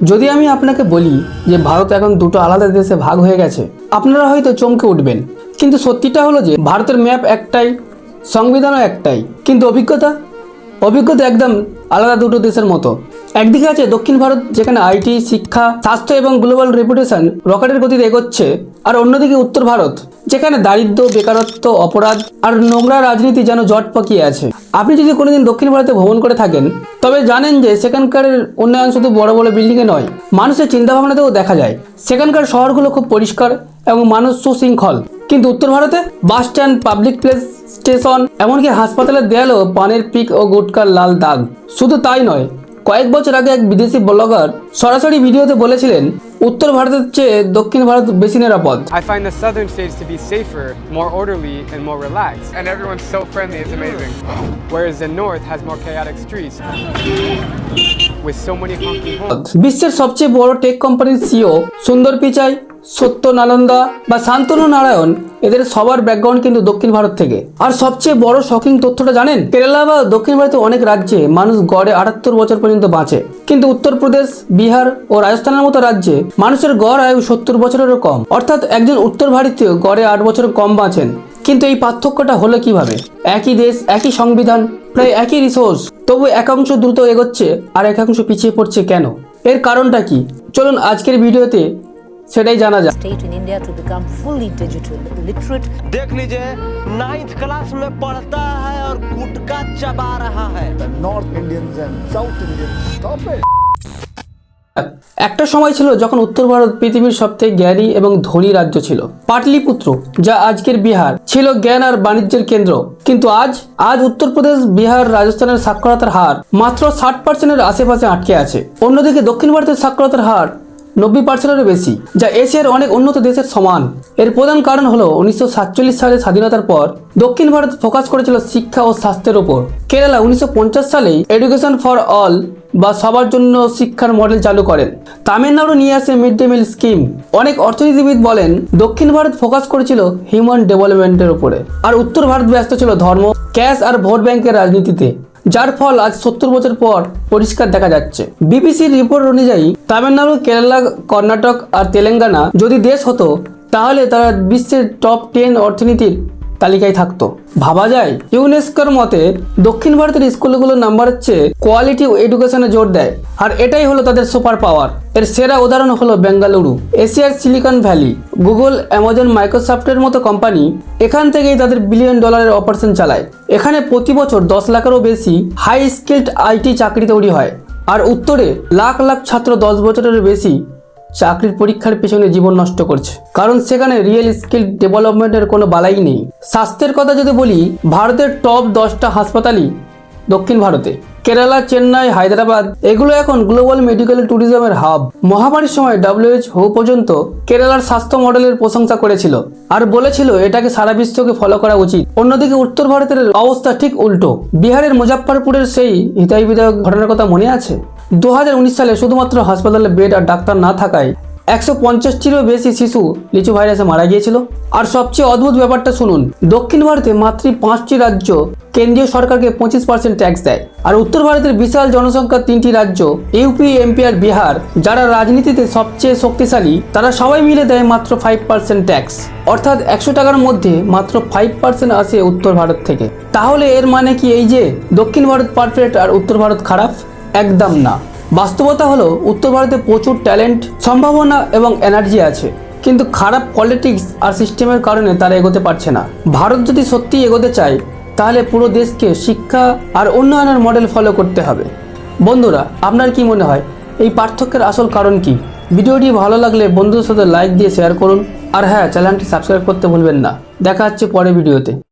যদি আমি আপনাকে বলি যে ভারত এখন দুটো আলাদা দেশে ভাগ হয়ে গেছে, আপনারা হয়তো চমকে উঠবেন। কিন্তু সত্যিটা হলো যে, ভারতের ম্যাপ একটাই, সংবিধানও একটাই। কিন্তু অভিজ্ঞতা? অভিজ্ঞতা একদম আলাদা দুটো দেশের মতো। একদিকে আছে দক্ষিণ ভারত, যেখানে আইটি, শিক্ষা, স্বাস্থ্য এবং গ্লোবাল রেপুটেশন রকেটের গতিতে এগোচ্ছে। আর অন্যদিকে উত্তর ভারত, যেখানে দারিদ্র, বেকারত্ব, অপরাধ আর নোংরা রাজনীতি যেন জট পাকিয়ে আছে। আপনি যদি কোনোদিন দক্ষিণ ভারতে ভ্রমণ করে থাকেন, তবে জানেন যে সেখানকার উন্নয়ন শুধু বড় বড় বিল্ডিংয়ে নয়, মানুষের চিন্তাভাবনাতেও দেখা যায়। সেখানকার শহরগুলো খুব পরিষ্কার এবং মানুষ সুশৃঙ্খল। কিন্তু উত্তর ভারতে bus stand public place station এমনকি হাসপাতালের দেয়ালেও পানের পিক ও গুটকার লাল দাগ। শুধু তাই নয় কয়েক বছর আগে এক বিদেশি ব্লগার সরাসরি ভিডিওতে বলেছিলেন উত্তর ভারতের চেয়ে দক্ষিণ ভারত বেশি নিরাপদ I find the southern states to be safer, more orderly, and more relaxed. And everyone's so friendly, it's amazing. Whereas the north has more chaotic streets with so many honking বিশ্বের সবচেয়ে বড় টেক কোম্পানির CO সুন্দর পিচাই সত্য নালন্দা বা শান্তনু নারায়ণ এদের সবার background কিন্তু দক্ষিণ ভারত থেকে। আর সবচেয়ে বড় শকিং তথ্যটা জানেন? কেরালা বা দক্ষিণ ভারতের অনেক রাজ্যে মানুষ গড়ে আটাত্তর বছর পর্যন্ত বাঁচে। কিন্তু উত্তরপ্রদেশ, বিহার ও রাজস্থানের মতো রাজ্যে মানুষের গড় আয়ু সত্তর বছরেরও কম। অর্থাৎ একজন উত্তর ভারতীয় গড়ে আট বছর কম বাঁচেন। কিন্তু এই পার্থক্যটা হলো কীভাবে? একই দেশ, একই সংবিধান, প্রায় একই রিসোর্স তবু একাংশ দ্রুত এগোচ্ছে আর একাংশ পিছিয়ে পড়ছে কেন? এর কারণটা কি? চলুন আজকের ভিডিওতে সেটাই জানা যাক state in India to become fully digital literate देख लीजिए नाइन्थ क्लास में पढ़ता है और गुटखा चबा रहा है the North Indians and South Indians. Stop it. একটা সময় ছিল যখন উত্তর ভারত পৃথিবীর সবথেকে জ্ঞানী এবং ধনী রাজ্য ছিল পাটলিপুত্র যা আজকের বিহার ছিল জ্ঞান আর বাণিজ্যের কেন্দ্র কিন্তু আজ আজ উত্তরপ্রদেশ বিহার রাজস্থানের সাক্ষরতার হার মাত্র ষাট পার্সেন্টের আশেপাশে আটকে আছে অন্যদিকে দক্ষিণ ভারতের সাক্ষরতার হার নব্বই পার্সেন্টেরও বেশি, যা এশিয়ার অনেক উন্নত দেশের সমান। এর প্রধান কারণ হলো উনিশশো সাতচল্লিশ সালে স্বাধীনতার পর দক্ষিণ ভারত ফোকাস করেছিল শিক্ষা ও স্বাস্থ্যের ওপর। কেরালা উনিশশো সালেই এডুকেশন ফর অল বা সবার জন্য শিক্ষার মডেল চালু করেন। তামিলনাড়ু নিয়ে আসে মিড ডে মিল স্কিম অনেক অর্থনীতিবিদ বলেন, দক্ষিণ ভারত ফোকাস করেছিল হিউম্যান ডেভেলপমেন্টের উপরে। আর উত্তর ভারত ব্যস্ত ছিল ধর্ম ক্যাশ আর ভোট ব্যাংকের রাজনীতিতে। যার ফল আজ সত্তর বছর পর পরিষ্কার দেখা যাচ্ছে। বিবিসির রিপোর্ট অনুযায়ী, তামিলনাড়ু, কেরালা, কর্ণাটক আর তেলেঙ্গানা যদি দেশ হতো, তাহলে তারা বিশ্বের টপ টেন অর্থনীতির তালিকায় থাকতো। ভাবা যায়, ইউনেস্কোর মতে দক্ষিণ ভারতের স্কুলগুলোর নাম্বারের চেয়ে কোয়ালিটি এডুকেশনে জোর দেয়। আর এটাই হলো তাদের সুপার পাওয়ার। এর সেরা উদাহরণ হলো বেঙ্গালুরু। এশিয়ার সিলিকন ভ্যালি, গুগল, অ্যামাজন, মাইক্রোসফটের মতো কোম্পানি এখান থেকেই তাদের বিলিয়ন ডলারের অপারেশন চালায়। এখানে প্রতি বছর দশ লাখেরও বেশি হাই স্কিল্ড আইটি চাকরি তৈরি হয়। আর উত্তরে লাখ লাখ ছাত্র দশ বছরের বেশি চাকরির পরীক্ষার পেছনে জীবন নষ্ট করছে। কারণ সেখানে রিয়েল স্কিল ডেভেলপমেন্টের কোনো বালাই নেই। স্বাস্থ্যের কথা যদি বলি, ভারতের টপ দশটা হাসপাতালই দক্ষিণ ভারতে। কেরালা, চেন্নাই, হায়দ্রাবাদ, এগুলো এখন গ্লোবাল মেডিকেল ট্যুরিজমের হাব মহামারীর সময় ডাব্লিউএইচও পর্যন্ত কেরালার স্বাস্থ্য মডেলের প্রশংসা করেছিল। আর বলেছিল, এটাকে সারা বিশ্বকে ফলো করা উচিত। অন্যদিকে উত্তর ভারতের অবস্থা ঠিক উল্টো। বিহারের মুজাফফরপুরের সেই হিতাই বিধায়ক ঘটনার কথা মনে আছে? দু হাজার উনিশ সালে শুধুমাত্র হাসপাতালে বেড আর ডাক্তার না থাকায় একশো পঞ্চাশটিরও বেশি শিশু লিচু ভাইরাসে মারা গিয়েছিল। আর সবচেয়ে অদ্ভুত ব্যাপারটা শুনুন, দক্ষিণ ভারতে মাত্র পাঁচটি রাজ্য কেন্দ্রীয় সরকারকে পঁচিশ পার্সেন্ট ট্যাক্স দেয়। আর উত্তর ভারতের বিশাল জনসংখ্যার তিনটি রাজ্য ইউপি এমপি আর বিহার, যারা রাজনীতিতে সবচেয়ে শক্তিশালী, তারা সবাই মিলে দেয় মাত্র ফাইভ পার্সেন্ট ট্যাক্স। অর্থাৎ একশো টাকার মধ্যে মাত্র ফাইভ পার্সেন্ট আসে উত্তর ভারত থেকে। তাহলে এর মানে কি এই যে, দক্ষিণ ভারত পারফেক্ট আর উত্তর ভারত খারাপ? একদম না। বাস্তবতা হলো, উত্তর ভারতে প্রচুর ট্যালেন্ট, সম্ভাবনা এবং এনার্জি আছে। কিন্তু খারাপ পলিটিক্স আর সিস্টেমের কারণে তারা এগোতে পারছে না। ভারত যদি সত্যিই এগোতে চায়, তাহলে পুরো দেশকে শিক্ষা আর উন্নয়নের মডেল ফলো করতে হবে। বন্ধুরা, আপনার কি মনে হয়? এই পার্থক্যের আসল কারণ কি? ভিডিওটি ভালো লাগলে বন্ধুদের সাথে লাইক দিয়ে শেয়ার করুন। আর হ্যাঁ চ্যানেলটি সাবস্ক্রাইব করতে ভুলবেন না। দেখা হচ্ছে পরে ভিডিওতে।